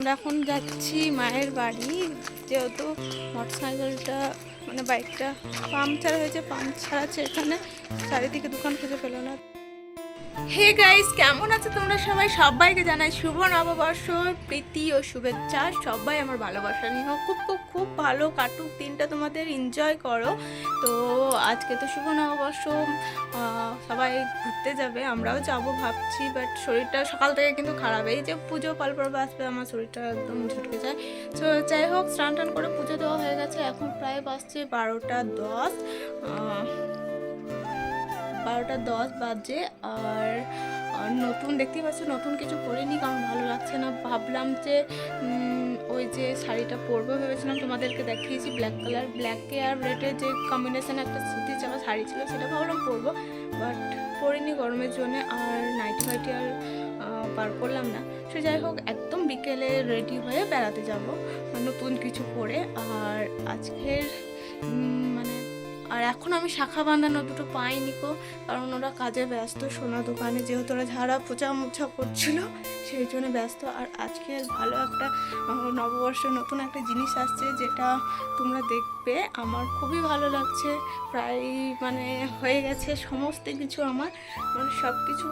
আমরা এখন যাচ্ছি মায়ের বাড়ি, যেহেতু মোটরসাইকেলটা মানে বাইকটা পাম্পচার হয়েছে, পাম্প আছে এখানে, চারিদিকে দোকান খুঁজে পেল না। হে গাইস, কেমন আছে তোমরা সবাই? সবাইকে জানাই শুভ নববর্ষ, প্রীতি ও শুভেচ্ছা। সবাই আমার ভালোবাসা নিয়ে খুব খুব খুব ভালো কাটুক দিনটা তোমাদের। এনজয় করো। তো আজকে তো শুভ নববর্ষ সবাই ঘুরতে যাবে, আমরাও যাব ভাবছি বাট শরীরটা সকাল থেকে কিন্তু খারাপ। এই যে পুজো পাল পর্ব আসবে, আমার শরীরটা একদম ঝুটকে যায়। তো যাই হোক, স্নান টান করে পুজো দেওয়া হয়ে গেছে। এখন প্রায় বাজছে বারোটা দশ। বারোটা দশ বাজে আর নতুন, দেখতেই পাচ্ছ নতুন কিছু পরিনি কারণ ভালো লাগছে না। ভাবলাম যে ওই যে শাড়িটা পরবো ভেবেছিলাম তোমাদেরকে দেখিয়েছি ব্ল্যাক কালার ব্ল্যাকে আর রেডের যে কম্বিনেশান একটা সুতি চাপা শাড়ি ছিল সেটা ভাবলাম পরবো বাট পরিনি গরমের জন্য আর নাইটি ফাইটি আর পার করলাম না। সে যাই হোক, একদম বিকেলে রেডি হয়ে বেড়াতে যাব, নতুন কিছু পরে। আর আজকের মানে আর এখন আমি শাখা বাঁধানো দুটো পাইনি কো কারণ ওরা কাজে ব্যস্ত। সোনা দোকানে যেহেতু ওরা ঝাড়া পোচা মোছা করছিল, সেই জন্য ব্যস্ত। আর আজকে ভালো একটা নববর্ষ নতুন একটা জিনিস আসছে, যেটা তোমরা দেখবে। আমার খুবই ভালো লাগছে। প্রায় মানে হয়ে গেছে সমস্ত কিছু আমার। মানে সব কিছু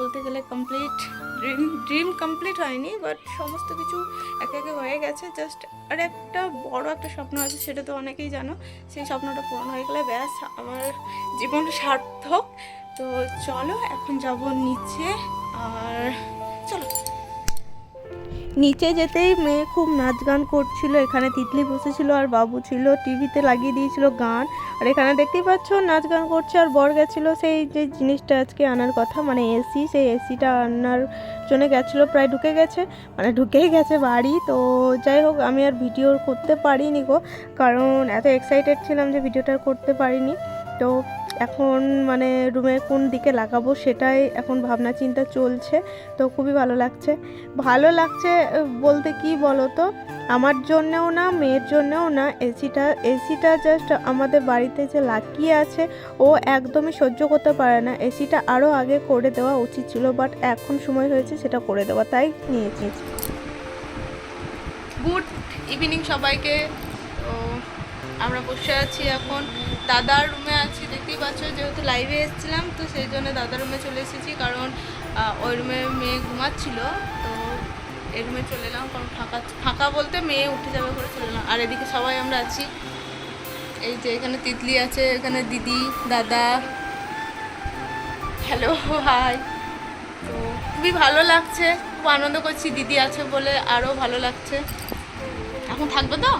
বলতে গেলে কমপ্লিট ড্রিম ড্রিম কমপ্লিট হয়নি বাট সমস্ত কিছু একে একে হয়ে গেছে। জাস্ট আর একটা বড় একটা স্বপ্ন আছে, সেটা তো অনেকেই জানো। সেই স্বপ্নটা পূরণ হয়ে গেলে ব্যাস, আমার জীবন সার্থক। তো চলো, এখন যাব নিচে, আর চলো। নিচে যেতেই মেয়ে খুব নাচ গান করছিল, এখানে তিতলি বসেছিল আর বাবু ছিল, টিভিতে লাগিয়ে দিয়েছিল গান, আর এখানে দেখতেই পাচ্ছ নাচ গান করছে আর বর গেছিল, সেই যে জিনিসটা আজকে আনার কথা মানে এসি সেই এসিটা আনার জন্য গেছিল, প্রায় ঢুকে গেছে মানে ঢুকেই গেছে বাড়ি, তো যাই হোক, আমি আর ভিডিও করতে পারিনি গো, কারণ এত এক্সাইটেড ছিলাম যে ভিডিওটা করতে পারিনি। তো এখন মানে রুমে কোন দিকে লাগাবো সেটাই এখন ভাবনা চিন্তা চলছে, তো খুবই ভালো লাগছে। ভালো লাগছে বলতে কি বলো তো আমার জন্যেও না, মেয়ের জন্যেও না, এসিটা এসিটা জাস্ট আমাদের বাড়িতে যে লাগিয়ে আছে, ও একদমই সহ্য করতে পারে না। এসিটা আরও আগে করে দেওয়া উচিত ছিল বাট এখন সময় হয়েছে সেটা করে দেওয়া, তাই নিয়েছি। গুড ইভিনিং সবাইকে। আমরা বসে আছি এখন। দাদার রুমে আছি, দেখতেই পাচ্ছ, যেহেতু লাইভে এসেছিলাম, তো সেই জন্য দাদার রুমে চলে এসেছি, কারণ ওই রুমে মেয়ে ঘুমাচ্ছিল, তো এই রুমে চলে এলাম, কারণ ফাঁকা ফাঁকা বলতে মেয়ে উঠে যাবে করে চলে এলাম। আর এদিকে সবাই আমরা আছি। এই যে এখানে তিতলি আছে, এখানে দিদি, দাদা। হ্যালো হাই তো খুবই ভালো লাগছে, খুব আনন্দ করছি, দিদি আছে বলে আরও ভালো লাগছে। এখন থাকবে তো?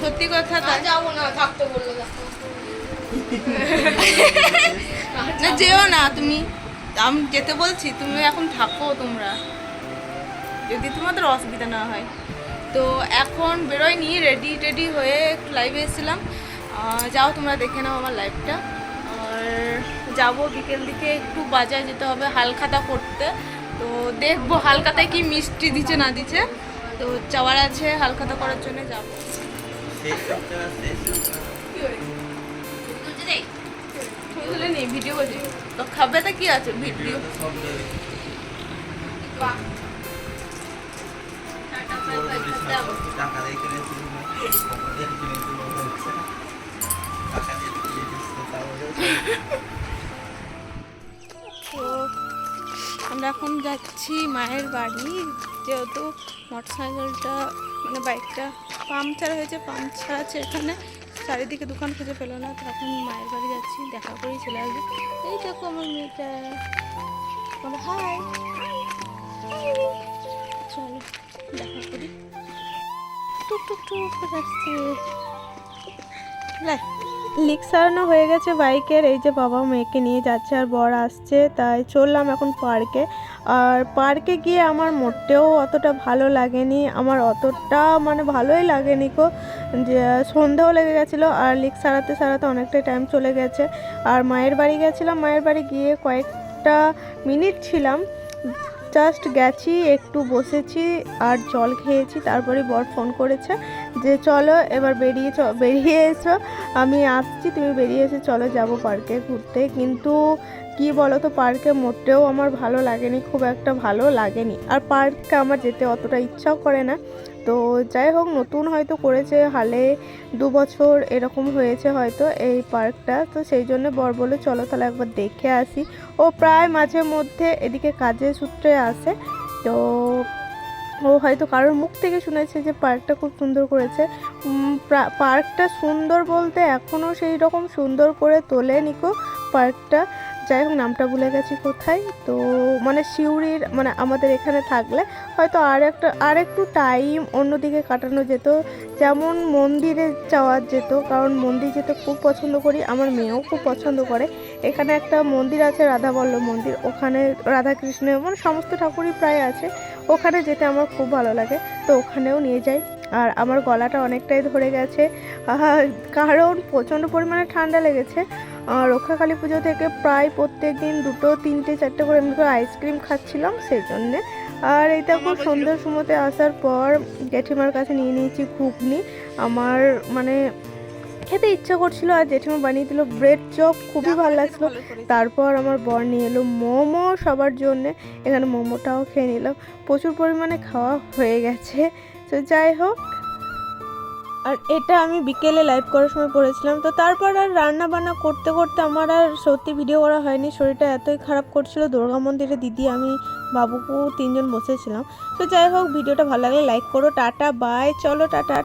সত্যি কথা তাই? যাব না থাকতে বলল না। যেও না তুমি আমি যেতে বলছি তুমি এখন থাকো তোমরা। যদি তোমাদের অসুবিধা না হয়। তো এখন বেরোয়নি রেডি টেডি হয়ে একটু লাইভে এসেছিলাম। যাও তোমরা দেখে নাও আমার লাইভটা আর যাব বিকেল দিকে একটু বাজারে যেতে হবে হালখাতা করতে। তো দেখব হালখাতায় কি মিষ্টি দিচ্ছে না দিচ্ছে। তো যাওয়ার আছে হালখাতা করার জন্য যাব। তো খাবে তো কি আছে ভিডিও আমরা এখন যাচ্ছি মায়ের বাড়ি, যেহেতু মোটরসাইকেলটা মানে বাইকটা পাংচার হয়েছে পাংচার আছে এখানে। চারিদিকে দোকান খুঁজে পেল না তো এখন মায়ের বাড়ি যাচ্ছি, দেখা করেই চলে আসবে। এই দেখো আমার মেয়েটা। বলো হাই চলো, দেখা করি। টুক টুক টুক করে আসছে লিক সারানো হয়ে গেছে বাইকের, এই যে বাবা মেয়েকে নিয়ে যাচ্ছে আর বর আসছে, তাই চললাম এখন পার্কে। আর পার্কে গিয়ে আমার মোটেও অতটা ভালো লাগেনি। আমার অতটা মানে ভালোই লাগেনি কো যে সন্ধ্যাও লেগে গেছিল আর লিক সারাতে সারাতে অনেকটাই টাইম চলে গেছে। আর মায়ের বাড়ি গেছিলাম, মায়ের বাড়ি গিয়ে কয়েকটা মিনিট ছিলাম। জাস্ট গেছি, একটু বসেছি আর জল খেয়েছি। তারপরে বর ফোন করেছে যে, চলো এবার বেরিয়ে বেরিয়ে এসো। আমি আসছি, তুমি বেরিয়ে এসে চলো, যাব পার্কে ঘুরতে। কিন্তু কি বলো তো পার্কে মোটেও আমার ভালো লাগেনি, খুব একটা ভালো লাগেনি। আর পার্কে আমার যেতে অতটা ইচ্ছাও করে না। তো যাই হোক, নতুন হয়তো করেছে, হালে দু বছর এরকম হয়েছে হয়তো এই পার্কটা। তো সেই জন্য বর বলে চলো তাহলে একবার দেখে আসি। ও প্রায় মাঝে মধ্যে এদিকে কাজের সূত্রে আসে। তো ও হয়তো কারোর মুখ থেকে শুনেছে যে পার্কটা খুব সুন্দর করেছে। প্রা- পার্কটা সুন্দর বলতে এখনও সেই রকম সুন্দর করে তোলে নিকো পার্কটা। যাই হোক, নামটা ভুলে গেছি কোথায়। তো মানে সিউড়ির মানে আমাদের এখানে থাকলে হয়তো আর একটা, আর একটু টাইম অন্যদিকে কাটানো যেত। যেমন মন্দিরে যাওয়া যেত, কারণ মন্দির যেতে খুব পছন্দ করি, আমার মেয়েও খুব পছন্দ করে। এখানে একটা মন্দির আছে রাধাবল্লভ মন্দির। ওখানে রাধাকৃষ্ণ মানে সমস্ত ঠাকুরই প্রায় আছে। ওখানে যেতে আমার খুব ভালো লাগে তো ওখানেও নিয়ে যাই। আর আমার গলাটা অনেকটাই ধরে গেছে। কারণ প্রচণ্ড পরিমাণে ঠান্ডা লেগেছে। আর রক্ষাকালী পুজো থেকে প্রায় প্রত্যেক দিন দুটো তিনটে চারটে করে করে আইসক্রিম খাচ্ছিলাম সেই জন্যে আর এই দেখো সন্ধ্যার সময়তে আসার পর জেঠিমার কাছে নিয়ে নিয়েছি ঘুগনি। আমার মানে খেতে ইচ্ছা করছিল আর জেঠিমা বানিয়ে দিল ব্রেড চপ খুবই ভালো লাগছিল। তারপর আমার বর নিয়ে এলো মোমো সবার জন্য। এখানে মোমোটাও খেয়ে নিলাম। প্রচুর পরিমাণে খাওয়া হয়ে গেছে। তো যাই হোক। আর এটা আমি বিকেলে লাইভ করার সময় পড়েছিলাম। তো তারপর আর রান্না বান্না করতে করতে আমার আর সত্যি ভিডিও করা হয়নি। শরীরটা এতই খারাপ করছিল। দুর্গা মন্দিরে দিদি আমি বাবুকু তিনজন বসেছিলাম। তো যাই হোক ভিডিওটা ভালো লাগলে লাইক করো। টাটা বাই চলো টাটা।